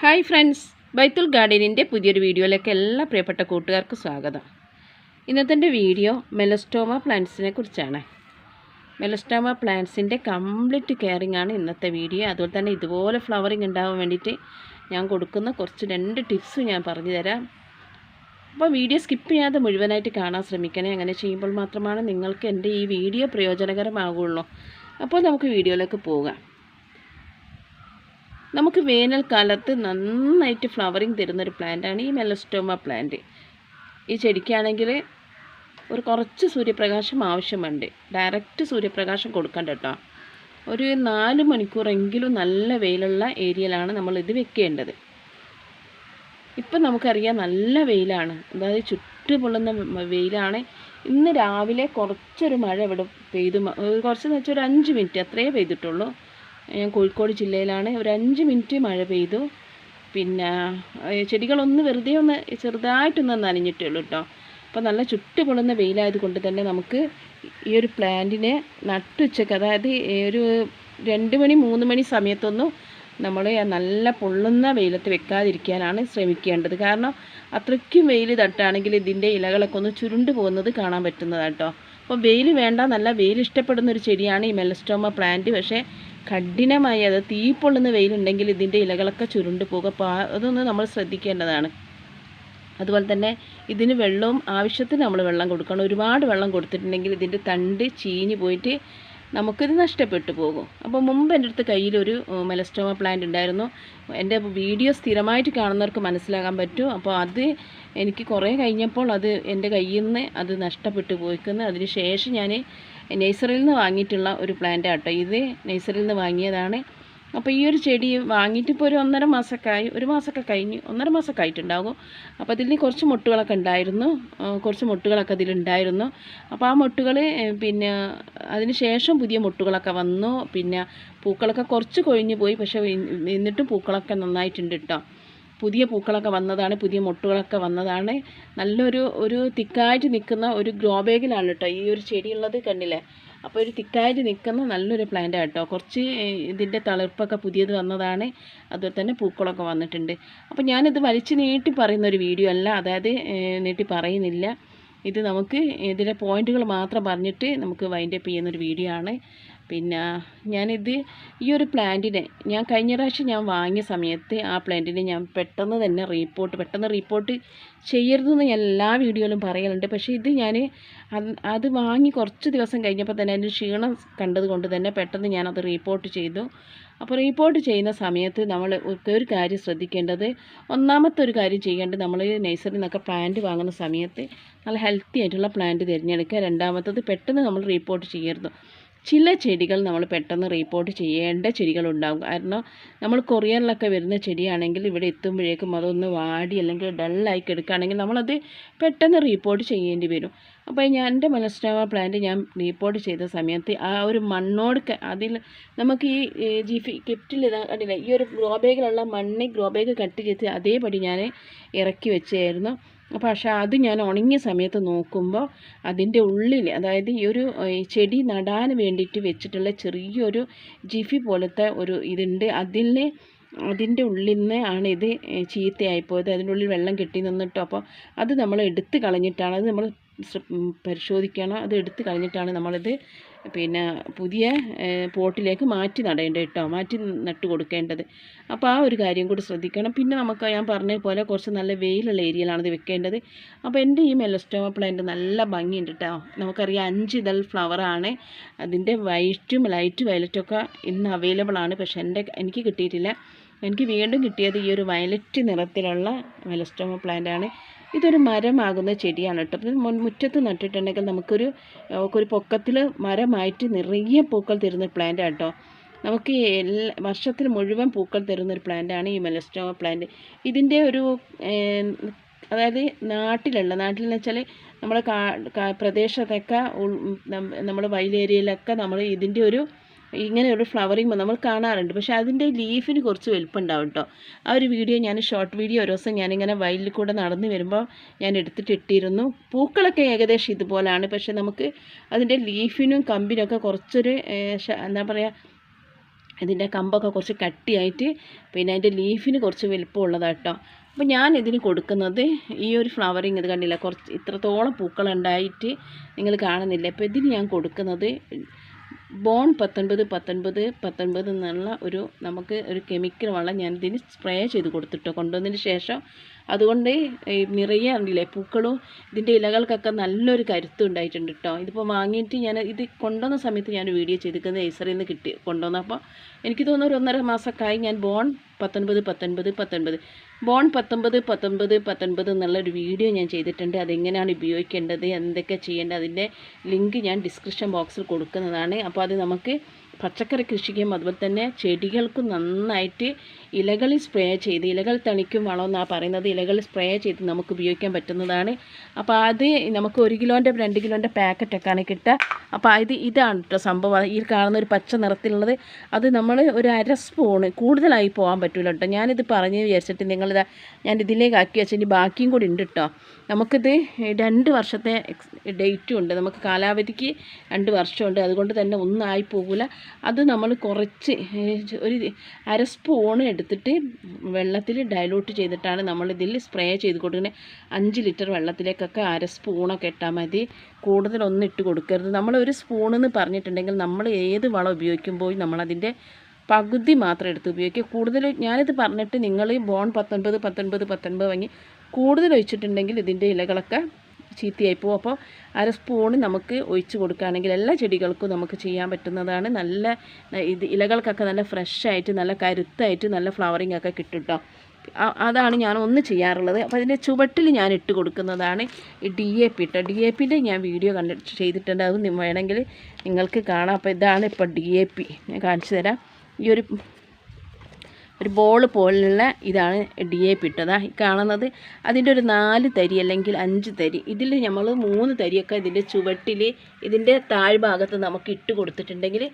Hi friends ബൈത്തുൽ ഗാർഡനിന്റെ പുതിയൊരു വീഡിയോയിലേക്ക് എല്ലാ പ്രിയപ്പെട്ട കൂട്ടുകാർക്കും സ്വാഗതം. ഇന്നത്തെ വീഡിയോ മെലസ്റ്റോമ പ്ലാന്റ്സിനെ കുറിച്ചാണ്. മെലസ്റ്റോമ പ്ലാന്റ്സിന്റെ കംപ്ലീറ്റ് കെയറിംഗ് ആണ് ഇന്നത്തെ വീഡിയോ. അതുപോലെ തന്നെ ഇതുപോലെ ഫ്ലവറിങ് ഉണ്ടാവാൻ വേണ്ടിയിട്ട് ഞാൻ കൊടുക്കുന്ന കുറച്ച് രണ്ട് ടിപ്സ് ഞാൻ പറഞ്ഞു തരാം. അപ്പോൾ വീഡിയോ സ്കിപ്പ് ചെയ്യാതെ മുഴുവനായിട്ട് കാണാൻ ശ്രമിക്കണേ. അങ്ങനെ ചെയ്യുമ്പോൾ മാത്രമാണ് നിങ്ങൾക്ക് എന്റെ ഈ വീഡിയോ പ്രയോജനകരമാകുള്ളൂ. അപ്പോൾ നമുക്ക് വീഡിയോയിലേക്ക് പോകാം. നമുക്ക് വേനൽക്കാലത്ത് നന്നായിട്ട് ഫ്ലവറിങ് തരുന്നൊരു പ്ലാന്റാണ് ഈ മെലസ്റ്റോമ പ്ലാന്റ് ഈ ചെടിക്കാണെങ്കിൽ ഒരു കുറച്ച് സൂര്യപ്രകാശം ആവശ്യമുണ്ട്. ഡയറക്റ്റ് സൂര്യപ്രകാശം കൊടുക്കണ്ട കേട്ടോ ഒരു നാല് മണിക്കൂറെങ്കിലും നല്ല വെയിലുള്ള ഏരിയയിലാണ് നമ്മൾ ഇത് വെക്കേണ്ടത്. ഇപ്പം നമുക്കറിയാം നല്ല വെയിലാണ്. അതായത് ചുറ്റുപൊള്ളുന്ന മ- വെയിലാണ്. ഇന്ന് രാവിലെ കുറച്ചൊരു മഴ ഇവിടെ പെയ്തു. കുറച്ച് കുറച്ചെന്ന് വെച്ചാൽ ഒരു അഞ്ച് മിനിറ്റ് അത്രയേ പെയ്തിട്ടുള്ളൂ. ഞാൻ കോഴിക്കോട് ജില്ലയിലാണ്. ഒരു അഞ്ച് മിനിറ്റ് മഴ പെയ്തു. പിന്നെ ചെടികളൊന്ന് വെറുതെ ഒന്ന് ചെറുതായിട്ടൊന്ന് നനഞ്ഞിട്ടേ ഉള്ളൂ കേട്ടോ അപ്പോൾ നല്ല ചുട്ടുപൊള്ളുന്ന വെയിലായത് കൊണ്ട് തന്നെ നമുക്ക് ഈ ഒരു പ്ലാന്റിനെ നട്ടുച്ചക്ക് അതായത് ഒരു രണ്ട് മണി മൂന്ന് മണി സമയത്തൊന്നും നമ്മൾ നല്ല പൊള്ളുന്ന വെയിലത്ത് വെക്കാതിരിക്കാനാണ് ശ്രമിക്കേണ്ടത്. കാരണം അത്രയ്ക്കും വെയിൽ തട്ടാണെങ്കിൽ ഇതിന്റെ ഇലകളൊക്കെ ഒന്ന് ചുരുണ്ട് പോകുന്നത് കാണാൻ പറ്റുന്നതാണ് കേട്ടോ അപ്പോൾ വെയിൽ വേണ്ട നല്ല വെയിൽ ഇഷ്ടപ്പെടുന്ന ഒരു ചെടിയാണ് ഈ മെലസ്റ്റോമ പ്ലാന്റ്. പക്ഷേ കഠിനമായി. അത് തീ പൊള്ളുന്ന വെയിലുണ്ടെങ്കിൽ ഇതിന്റെ ഇലകളൊക്കെ ചുരുണ്ട് പോകും. അപ്പോൾ അതൊന്ന് നമ്മൾ ശ്രദ്ധിക്കേണ്ടതാണ്. അതുപോലെ തന്നെ ഇതിന് വെള്ളവും ആവശ്യത്തിന് നമ്മൾ വെള്ളം കൊടുക്കണം. ഒരുപാട് വെള്ളം കൊടുത്തിട്ടുണ്ടെങ്കിൽ ഇതിന്റെ തണ്ട് ചീഞ്ഞ് പോയിട്ട് നമുക്കിത് നഷ്ടപ്പെട്ടു പോകും. അപ്പോൾ മുമ്പ് എന്റെ അടുത്ത് കയ്യിലൊരു മെലസ്റ്റോമ പ്ലാന്റ് ഉണ്ടായിരുന്നു. എന്റെ വീഡിയോ സ്ഥിരമായിട്ട് കാണുന്നവർക്ക് മനസ്സിലാകാൻ പറ്റും. അപ്പോൾ അത് എനിക്ക് കുറേ കഴിഞ്ഞപ്പോൾ അത് എന്റെ കയ്യിൽ നിന്ന് അത് നഷ്ടപ്പെട്ടു പോയിക്കുന്നു. അതിന് ശേഷം ഞാൻ നഴ്സറിയിൽ നിന്ന് വാങ്ങിയിട്ടുള്ള ഒരു പ്ലാന്റ് ആട്ടോ ഇത്. നേഴ്സറിയിൽ നിന്ന് വാങ്ങിയതാണ്. അപ്പോൾ ഈ ഒരു ചെടി വാങ്ങിയിട്ട് ഇപ്പോൾ ഒരു ഒന്നര മാസമൊക്കെ ആയി ഒരു മാസമൊക്കെ കഴിഞ്ഞ് ഒന്നര മാസമൊക്കെ ആയിട്ടുണ്ടാകും. അപ്പോൾ അതിൽ കുറച്ച് മുട്ടുകളൊക്കെ ഉണ്ടായിരുന്നു. കുറച്ച് മുട്ടുകളൊക്കെ അതിലുണ്ടായിരുന്നു അപ്പോൾ ആ മുട്ടുകൾ പിന്നെ അതിന് ശേഷം പുതിയ മുട്ടുകളൊക്കെ വന്നു. പിന്നെ പൂക്കളൊക്കെ കുറച്ച് കൊഴിഞ്ഞു പോയി. പക്ഷേ എന്നിട്ടും പൂക്കളൊക്കെ നന്നായിട്ടുണ്ട് കേട്ടോ പുതിയ പൂക്കളൊക്കെ വന്നതാണ് പുതിയ മൊട്ടുകളൊക്കെ വന്നതാണ്. നല്ലൊരു ഒരു തിക്കായിട്ട് നിൽക്കുന്ന ഒരു ഗ്രോ ബാഗിലാണ് കേട്ടോ ഈ ഒരു ചെടിയുള്ളത് കണ്ടില്ലേ? അപ്പോൾ ഒരു തിക്കായിട്ട് നിൽക്കുന്ന നല്ലൊരു പ്ലാന്റ് കേട്ടോ. കുറച്ച് ഇതിന്റെ തളിർപ്പൊക്കെ പുതിയത് വന്നതാണ് അതുപോലെ തന്നെ പൂക്കളൊക്കെ വന്നിട്ടുണ്ട്. അപ്പോൾ ഞാനിത് വലിച്ചു നീട്ടി പറയുന്ന ഒരു വീഡിയോ അല്ല അതായത് നീട്ടി പറയുന്നില്ല. ഇത് നമുക്ക് ഇതിലെ പോയിന്റുകൾ മാത്രം പറഞ്ഞിട്ട് നമുക്ക് വൈൻഡപ്പ് ചെയ്യുന്നൊരു വീഡിയോ ആണ്. പിന്നെ ഞാനിത് ഈ ഒരു പ്ലാന്റിനെ ഞാൻ കഴിഞ്ഞ പ്രാവശ്യം ഞാൻ വാങ്ങിയ സമയത്ത് ആ പ്ലാന്റിനെ ഞാൻ പെട്ടെന്ന് തന്നെ റീപ്പോർട്ട് പെട്ടെന്ന് റീപ്പോർട്ട് ചെയ്യരുതെന്ന് ഞാൻ എല്ലാ വീഡിയോയിലും പറയലുണ്ട്. പക്ഷേ ഇത് ഞാൻ അത് വാങ്ങി കുറച്ച് ദിവസം കഴിഞ്ഞപ്പോൾ തന്നെ അതിന്റെ ക്ഷീണം കണ്ടത് കൊണ്ട് തന്നെ പെട്ടെന്ന് ഞാനത് റീപ്പോർട്ട് ചെയ്തു. അപ്പോൾ റീപ്പോർട്ട് ചെയ്യുന്ന സമയത്ത് നമ്മൾ ഒരു കാര്യം ശ്രദ്ധിക്കേണ്ടത് ഒന്നാമത്തെ ഒരു കാര്യം ചെയ്യേണ്ടത് നമ്മൾ നഴ്സറിയിൽ നിന്നൊക്കെ പ്ലാന്റ് വാങ്ങുന്ന സമയത്ത് നല്ല ഹെൽത്തി ആയിട്ടുള്ള പ്ലാന്റ് തിരഞ്ഞെടുക്കുക. രണ്ടാമത്തത് പെട്ടെന്ന് നമ്മൾ റീപ്പോർട്ട് ചെയ്യരുത്. ചില ചെടികൾ നമ്മൾ പെട്ടെന്ന് റീപ്പോർട്ട് ചെയ്യേണ്ട ചെടികളുണ്ടാകും. കാരണം നമ്മൾ കൊറിയറിലൊക്കെ വരുന്ന ചെടിയാണെങ്കിൽ ഇവിടെ എത്തുമ്പോഴേക്കും അതൊന്ന് വാടി അല്ലെങ്കിൽ ഡള്ളായി കിടക്കുകയാണെങ്കിൽ നമ്മളത് പെട്ടെന്ന് റീപ്പോർട്ട് ചെയ്യേണ്ടി വരും. അപ്പോൾ ഞാൻ എന്റെ മനസ്സിലാവ പ്ലാന്റ് ഞാൻ റീപ്പോർട്ട് ചെയ്ത സമയത്ത് ആ ഒരു മണ്ണോട് അതിൽ നമുക്ക് ഈ ജിഫി കിഫ്റ്റിൽ കണ്ടില്ല? ഈ ഒരു ഗ്രോ ബാഗിലുള്ള മണ്ണ് ഗ്രോ കട്ട് ചെയ്ത് അതേപടി ഞാൻ ഇറക്കി വെച്ചായിരുന്നു പക്ഷേ അത് ഞാൻ ഉണങ്ങിയ സമയത്ത് നോക്കുമ്പോൾ അതിന്റെ ഉള്ളിൽ അതായത് ഈ ഒരു ചെടി നടാൻ വേണ്ടിയിട്ട് വെച്ചിട്ടുള്ള ചെറിയൊരു ജിഫി പോലത്തെ ഒരു ഇതുണ്ട്. അതിൽ അതിന്റെ ഉള്ളിൽ നിന്ന് ആണ് ഇത് ചീത്തയായിപ്പോയത് അതിന്റെ ഉള്ളിൽ വെള്ളം കെട്ടി നിന്നിട്ടോ അപ്പോൾ അത് നമ്മൾ എടുത്ത് കളഞ്ഞിട്ടാണ് അത് നമ്മൾ പരിശോധിക്കണം. അത് എടുത്ത് കളഞ്ഞിട്ടാണ് നമ്മളിത് പിന്നെ പുതിയ പോട്ടിലേക്ക് മാറ്റി നടേണ്ടത് കേട്ടോ മാറ്റി നട്ട് കൊടുക്കേണ്ടത്. അപ്പോൾ ആ ഒരു കാര്യം കൂടി ശ്രദ്ധിക്കണം. പിന്നെ നമുക്ക് ഞാൻ പറഞ്ഞ പോലെ കുറച്ച് നല്ല വെയിലുള്ള ഏരിയയിലാണ് വെക്കേണ്ടത്. അപ്പോൾ എന്റെ ഈ മെലസ്റ്റോമ പ്ലാന്റ് നല്ല ഭംഗിയുണ്ട് കേട്ടോ നമുക്കറിയാം അഞ്ച് ഇതൾ ഫ്ലവറാണ് അതിന്റെ വൈറ്റും ലൈറ്റ് വയലറ്റൊക്കെ ഇന്ന് അവൈലബിൾ ആണ്. പക്ഷേ എന്റെ എനിക്ക് കിട്ടിയിട്ടില്ല. എനിക്ക് വീണ്ടും കിട്ടിയത് ഈ ഒരു വയലറ്റ് നിറത്തിലുള്ള മെലസ്റ്റോമ പ്ലാന്റ് ആണ്. ഇതൊരു മരമാകുന്ന ചെടിയാണ് കേട്ടോ. അപ്പം മുറ്റത്ത് നട്ടിട്ടുണ്ടെങ്കിൽ നമുക്കൊരു ഒരു പൊക്കത്തിൽ മരമായിട്ട് നിറയെ പൂക്കൾ തരുന്ന പ്ലാന്റ് കേട്ടോ. നമുക്ക് എല്ലാ വർഷത്തിൽ മുഴുവൻ പൂക്കൾ തരുന്നൊരു പ്ലാന്റാണ് ഈ മെലസ്റ്റോമ പ്ലാന്റ് ഇതിന്റെ ഒരു അതായത് നാട്ടിലുള്ള നാട്ടിലെന്ന് വെച്ചാൽ നമ്മുടെ കാ പ്രദേശത്തൊക്കെ നമ്മുടെ വയലേരിയയിലൊക്കെ നമ്മൾ ഇതിന്റെ ഒരു ഇങ്ങനെ ഒരു ഫ്ലവറിങ് നമ്മൾ കാണാറുണ്ട്. പക്ഷേ അതിന്റെ ലീഫിന് കുറച്ച് വലുപ്പം ഉണ്ടാവും കേട്ടോ ആ ഒരു വീഡിയോ ഞാൻ ഷോർട്ട് വീഡിയോ ഒരു ദിവസം ഞാനിങ്ങനെ വയലിൽ കൂടെ നടന്നു വരുമ്പോൾ ഞാൻ എടുത്തിട്ട് ഇട്ടിരുന്നു. പൂക്കളൊക്കെ ഏകദേശം ഇതുപോലെയാണ് പക്ഷേ നമുക്ക് അതിന്റെ ലീഫിനും കമ്പിനൊക്കെ കുറച്ചൊരു എന്താ പറയുക ഇതിന്റെ കമ്പൊക്കെ കുറച്ച് കട്ടിയായിട്ട് പിന്നെ അതിന്റെ ലീഫിന് കുറച്ച് വലിപ്പമുള്ളതാണ് കേട്ടോ അപ്പോൾ ഞാൻ ഇതിന് കൊടുക്കുന്നത് ഈ ഒരു ഫ്ലവറിങ് ഇത് കണ്ടില്ല? കുറച്ച് ഇത്രത്തോളം പൂക്കളുണ്ടായിട്ട് നിങ്ങൾ കാണുന്നില്ല? അപ്പോൾ ഇതിന് ഞാൻ കൊടുക്കുന്നത് ബോൺ പത്തൊൻപത് പത്തൊൻപത് പത്തൊൻപത് എന്നുള്ള ഒരു നമുക്ക് ഒരു കെമിക്കൽ വളം ഞാൻ ഇതിന് സ്പ്രേ ചെയ്ത് കൊടുത്തിട്ടോ. കൊണ്ടുവന്നതിന് ശേഷം അതുകൊണ്ട് ഈ നിറയെ ഉണ്ടല്ലേ പൂക്കളും ഇതിന്റെ ഇലകൾക്കൊക്കെ നല്ലൊരു കരുത്തും ഉണ്ടായിട്ടുണ്ട് കേട്ടോ ഇതിപ്പോൾ വാങ്ങിയിട്ട് ഞാൻ ഇത് കൊണ്ടുവന്ന സമയത്ത് ഞാൻ വീഡിയോ ചെയ്തിരിക്കുന്നത് ഏസറിൽ നിന്ന് കിട്ടി കൊണ്ടുവന്നപ്പോൾ എനിക്ക് തോന്നുന്നു ഒരു ഒന്നര മാസമൊക്കെ ആയി ഞാൻ ബോൺ പത്തൊൻപത് പത്തൊൻപത് പത്തൊൻപത്. ബോൺ പത്തൊൻപത് പത്തൊൻപത് പത്തൊൻപത് എന്നുള്ളൊരു വീഡിയോ ഞാൻ ചെയ്തിട്ടുണ്ട്. അതെങ്ങനെയാണ് ഉപയോഗിക്കേണ്ടത് എന്തൊക്കെ ചെയ്യേണ്ടത് അതിന്റെ ലിങ്ക് ഞാൻ ഡിസ്ക്രിപ്ഷൻ ബോക്സിൽ കൊടുക്കുന്നതാണ്. അപ്പോൾ അത് നമുക്ക് പച്ചക്കറി കൃഷിക്കും അതുപോലെ തന്നെ ചെടികൾക്കും നന്നായിട്ട് ഇലകളിൽ സ്പ്രേ ചെയ്ത് ഇലകൾ തണിക്കും വളമെന്നാണ് പറയുന്നത്. ഇലകൾ സ്പ്രേ ചെയ്ത് നമുക്ക് ഉപയോഗിക്കാൻ പറ്റുന്നതാണ്. അപ്പോൾ അത് നമുക്ക് ഒരു കിലോന്റെ രണ്ട് കിലോന്റെ പാക്കറ്റൊക്കെയാണ് കിട്ടുക. അപ്പോൾ ഇത് ഇതാണ് കേട്ടോ സംഭവം. ഈ കാണുന്ന ഒരു പച്ച നിറത്തിലുള്ളത്. അത് നമ്മൾ ഒരു അര സ്പൂണ് കൂടുതലായി പോകാൻ പറ്റില്ല കേട്ടോ ഞാനിത് പറഞ്ഞ് വിചാരിച്ചിട്ട് നിങ്ങളിത് ഞാൻ ഇതിലേക്ക് ആക്കി വെച്ചിട്ട് ബാക്കിയും കൂടി ഉണ്ട് കേട്ടോ നമുക്കിത് രണ്ട് വർഷത്തെ ഡേറ്റും ഉണ്ട്. നമുക്ക് കാലാവധിക്ക് രണ്ട് വർഷമുണ്ട്. അതുകൊണ്ട് തന്നെ ഒന്നും ആയി പോകില്ല അത് നമ്മൾ കുറച്ച് ഒരു അര സ്പൂൺ എടുത്തിട്ട് വെള്ളത്തിൽ ഡൈലൂട്ട് ചെയ്തിട്ടാണ് നമ്മൾ ഇതിൽ സ്പ്രേ ചെയ്ത് കൊടുക്കുന്നത് അഞ്ച് ലിറ്റർ വെള്ളത്തിലേക്കൊക്കെ അര സ്പൂണൊക്കെ ഇട്ടാൽ മതി. കൂടുതലൊന്നും ഇട്ട് കൊടുക്കരുത്. നമ്മൾ ഒരു സ്പൂണെന്ന് പറഞ്ഞിട്ടുണ്ടെങ്കിൽ നമ്മൾ ഏത് വളം ഉപയോഗിക്കുമ്പോൾ നമ്മളതിന്റെ പകുതി മാത്രം എടുത്ത് ഉപയോഗിക്കുക. കൂടുതൽ ഞാനിത് പറഞ്ഞിട്ട് നിങ്ങൾ ബോൺ പത്തൊൻപത് പത്തൊൻപത് പത്തൊൻപത് വാങ്ങി കൂടുതൽ ഒഴിച്ചിട്ടുണ്ടെങ്കിൽ ഇതിന്റെ ഇലകളൊക്കെ ചീത്തയായി പോകും. അപ്പോൾ അര സ്പൂണ് നമുക്ക് ഒഴിച്ച് കൊടുക്കുകയാണെങ്കിൽ എല്ലാ ചെടികൾക്കും നമുക്ക് ചെയ്യാൻ പറ്റുന്നതാണ്. നല്ല ഇത് ഇലകൾക്കൊക്കെ നല്ല ഫ്രഷായിട്ട് നല്ല കരുത്തായിട്ട് നല്ല ഫ്ലവറിങ് ഒക്കെ കിട്ടും കേട്ടോ അതാണ് ഞാൻ ഒന്ന് ചെയ്യാറുള്ളത്. അപ്പോൾ അതിന്റെ ചുവട്ടിൽ ഞാൻ ഇട്ട് കൊടുക്കുന്നതാണ് ഡി എ പി ഇട്ടോ ഡി എ പിന്റെ ഞാൻ വീഡിയോ കണ്ട ചെയ്തിട്ടുണ്ട്. അത് വേണമെങ്കിൽ നിങ്ങൾക്ക് കാണാം. അപ്പോൾ ഇതാണ് ഇപ്പോൾ ഡി എ പി ഞാൻ കാണിച്ചു തരാം. ഈ ഒരു ഒരു ബോൾ പോലുള്ള ഇതാണ് ഡി എ പി ഈ കാണുന്നത്. അതിന്റെ ഒരു നാല് തരി അല്ലെങ്കിൽ അഞ്ച് തരി. ഇതിൽ നമ്മൾ മൂന്ന് തരിയൊക്കെ ഇതിന്റെ ചുവട്ടിൽ ഇതിന്റെ താഴ്ഭാഗത്ത് നമുക്ക് ഇട്ട് കൊടുത്തിട്ടുണ്ടെങ്കിൽ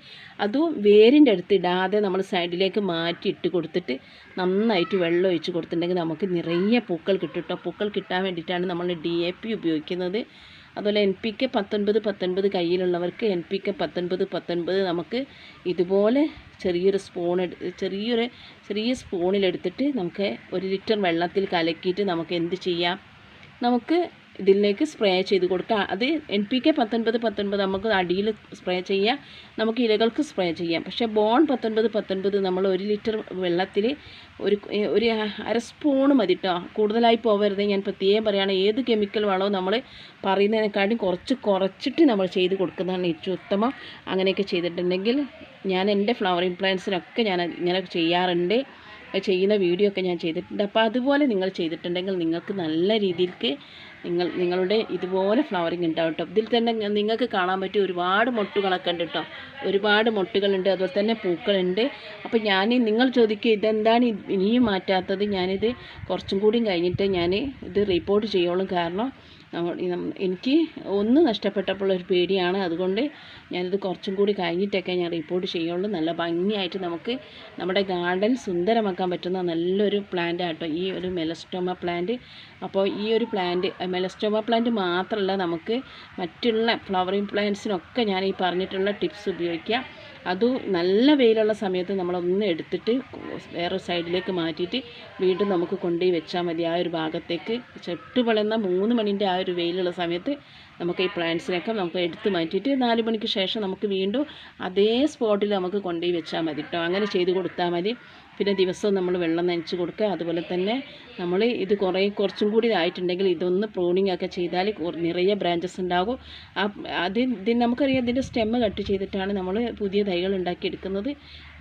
അതും വേരിന്റെ അടുത്ത് ഇടാതെ നമ്മൾ സൈഡിലേക്ക് മാറ്റി ഇട്ട് കൊടുത്തിട്ട് നന്നായിട്ട് വെള്ളം ഒഴിച്ച് കൊടുത്തിട്ടുണ്ടെങ്കിൽ നമുക്ക് നിറയെ പൂക്കൾ കിട്ടും കേട്ടോ പൂക്കൾ കിട്ടാൻ വേണ്ടിയിട്ടാണ് നമ്മൾ ഡി എ പി ഉപയോഗിക്കുന്നത്. അതുപോലെ എൻ പി കെ പത്തൊൻപത് പത്തൊൻപത് കയ്യിലുള്ളവർക്ക് എൻ പി കെ പത്തൊൻപത് പത്തൊൻപത് നമുക്ക് ഇതുപോലെ ചെറിയൊരു സ്പൂൺ ചെറിയൊരു ചെറിയ സ്പൂണിലെടുത്തിട്ട് നമുക്ക് ഒരു ലിറ്റർ വെള്ളത്തിൽ കലക്കിയിട്ട് നമുക്ക് എന്ത് ചെയ്യാം? നമുക്ക് ഇതിലേക്ക് സ്പ്രേ ചെയ്ത് കൊടുക്കുക. അത് എൻ പി കെ പത്തൊൻപത് പത്തൊൻപത് നമുക്ക് അടിയിൽ സ്പ്രേ ചെയ്യാം. നമുക്ക് ഇലകൾക്ക് സ്പ്രേ ചെയ്യാം. പക്ഷേ ബോൺ പത്തൊൻപത് പത്തൊൻപത് നമ്മൾ ഒരു ലിറ്റർ വെള്ളത്തിൽ ഒരു ഒരു അര സ്പൂണ് മതി കേട്ടോ കൂടുതലായി പോകരുത് ഞാൻ പ്രത്യേകം പറയുകയാണ് ഏത് കെമിക്കൽ വളവും നമ്മൾ പറയുന്നതിനെക്കാട്ടും കുറച്ച് കുറച്ചിട്ട് നമ്മൾ ചെയ്ത് കൊടുക്കുന്നതാണ് ഏറ്റവും ഉത്തമം. അങ്ങനെയൊക്കെ ചെയ്തിട്ടുണ്ടെങ്കിൽ ഞാൻ എന്റെ ഫ്ലവറിങ് പ്ലാന്റ്സിനൊക്കെ ഞാൻ ഇങ്ങനെ ചെയ്യാറുണ്ട്. ചെയ്യുന്ന വീഡിയോ ഒക്കെ ഞാൻ ചെയ്തിട്ടുണ്ട്. അപ്പോൾ അതുപോലെ നിങ്ങൾ ചെയ്തിട്ടുണ്ടെങ്കിൽ നിങ്ങൾക്ക് നല്ല രീതിക്ക് നിങ്ങൾ നിങ്ങളുടെ ഇതുപോലെ ഫ്ലവറിങ് ഉണ്ടാവും കേട്ടോ. ഇതിൽ തന്നെ നിങ്ങൾക്ക് കാണാൻ പറ്റിയ ഒരുപാട് മൊട്ടുകളൊക്കെ ഉണ്ട് കേട്ടോ. ഒരുപാട് മൊട്ടുകളുണ്ട് അതുപോലെ തന്നെ പൂക്കളുണ്ട്. അപ്പോൾ ഞാൻ നിങ്ങൾ ചോദിക്കുക ഇതെന്താണ് ഇനിയും മാറ്റാത്തത്? ഞാനിത് കുറച്ചും കൂടിയും കഴിഞ്ഞിട്ട് ഞാൻ ഇത് റിപ്പോർട്ട് ചെയ്യുള്ളൂ. കാരണം എനിക്ക് ഒന്ന് നഷ്ടപ്പെട്ടപ്പോൾ ഒരു പേടിയാണ്. അതുകൊണ്ട് ഞാനിത് കുറച്ചും കൂടി കഴിഞ്ഞിട്ടൊക്കെ ഞാൻ റിപ്പോർട്ട് ചെയ്യുള്ളൂ. നല്ല ഭംഗിയായിട്ട് നമുക്ക് നമ്മുടെ ഗാർഡൻ സുന്ദരമാക്കാൻ പറ്റുന്ന നല്ലൊരു പ്ലാന്റ് ആട്ടോ ഈ ഒരു മെലസ്റ്റോമ പ്ലാന്റ് അപ്പോൾ ഈ ഒരു പ്ലാന്റ് മെലസ്റ്റോമ പ്ലാന്റ് മാത്രമല്ല നമുക്ക് മറ്റുള്ള ഫ്ലവറിങ് പ്ലാന്റ്സിനൊക്കെ ഞാൻ ഈ പറഞ്ഞിട്ടുള്ള ടിപ്സ് ഉപയോഗിക്കാം. അത് നല്ല വെയിലുള്ള സമയത്ത് നമ്മളൊന്ന് എടുത്തിട്ട് വേറെ സൈഡിലേക്ക് മാറ്റിയിട്ട് വീണ്ടും നമുക്ക് കൊണ്ടുപോയി വെച്ചാൽ മതി. ആ ഒരു ഭാഗത്തേക്ക് ചുട്ടുപളയുന്ന മൂന്ന് മണിന്റെ ആ ഒരു വെയിലുള്ള സമയത്ത് നമുക്ക് ഈ പ്ലാന്റ്സിനൊക്കെ നമുക്ക് എടുത്ത് മാറ്റിയിട്ട് നാല് മണിക്ക് ശേഷം നമുക്ക് വീണ്ടും അതേ സ്പോട്ടിൽ നമുക്ക് കൊണ്ടുപോയി വെച്ചാൽ മതി കേട്ടോ അങ്ങനെ ചെയ്ത് കൊടുത്താൽ മതി. പിന്നെ ദിവസവും നമ്മൾ വെള്ളം നനച്ച് കൊടുക്കുക. അതുപോലെ തന്നെ നമ്മൾ ഇത് കുറേ കുറച്ചും കൂടി ആയിട്ടുണ്ടെങ്കിൽ ഇതൊന്ന് പ്രൂണിങ് ഒക്കെ ചെയ്താൽ നിറയെ ബ്രാഞ്ചസ് ഉണ്ടാകും. ആ അത് ഇതിന് നമുക്കറിയാം ഇതിന്റെ സ്റ്റെമ്മ് കട്ട് ചെയ്തിട്ടാണ് നമ്മൾ പുതിയ തൈകൾ ഉണ്ടാക്കിയെടുക്കുന്നത്.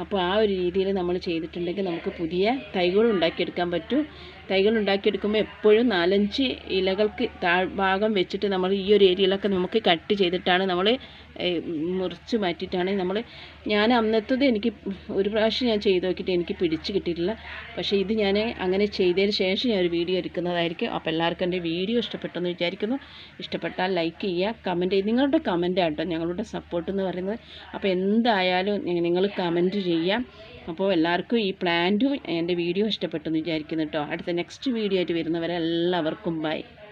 അപ്പോൾ ആ ഒരു രീതിയിൽ നമ്മൾ ചെയ്തിട്ടുണ്ടെങ്കിൽ നമുക്ക് പുതിയ തൈകൾ ഉണ്ടാക്കിയെടുക്കാൻ പറ്റും. തൈകൾ ഉണ്ടാക്കിയെടുക്കുമ്പോൾ എപ്പോഴും നാലഞ്ച് ഇലകൾക്ക് താഴ്ഭാഗം വെച്ചിട്ട് നമ്മൾ ഈ ഒരു ഏരിയയിലൊക്കെ നമുക്ക് കട്ട് ചെയ്തിട്ടാണ് നമ്മൾ മുറിച്ച് മാറ്റിയിട്ടാണ് നമ്മൾ ഞാൻ അന്നത്തത് എനിക്ക് ഒരു പ്രാവശ്യം ഞാൻ ചെയ്ത് നോക്കിയിട്ട് എനിക്ക് പിടിച്ച് കിട്ടിയിട്ടില്ല. പക്ഷേ ഇത് ഞാൻ അങ്ങനെ ചെയ്തതിന് ശേഷം ഞാൻ ഒരു വീഡിയോ എടുക്കുന്നതായിരിക്കും. അപ്പോൾ എല്ലാവർക്കും എന്റെ വീഡിയോ ഇഷ്ടപ്പെട്ടെന്ന് വിചാരിക്കുന്നു. ഇഷ്ടപ്പെട്ടാൽ ലൈക്ക് ചെയ്യുക കമന്റ് ചെയ്യുക. നിങ്ങളുടെ കമന്റ് ആട്ടോ ഞങ്ങളുടെ സപ്പോർട്ട് എന്ന് പറയുന്നത്. അപ്പോൾ എന്തായാലും നിങ്ങൾ കമന്റ് ചെയ്യാം അപ്പോൾ എല്ലാവർക്കും ഈ പ്ലാന്റും എന്റെ വീഡിയോ ഇഷ്ടപ്പെട്ടെന്ന് വിചാരിക്കുന്നു കേട്ടോ. അടുത്ത നെക്സ്റ്റ് വീഡിയോ ആയിട്ട് വരുന്നവരെ എല്ലാവർക്കും ബൈ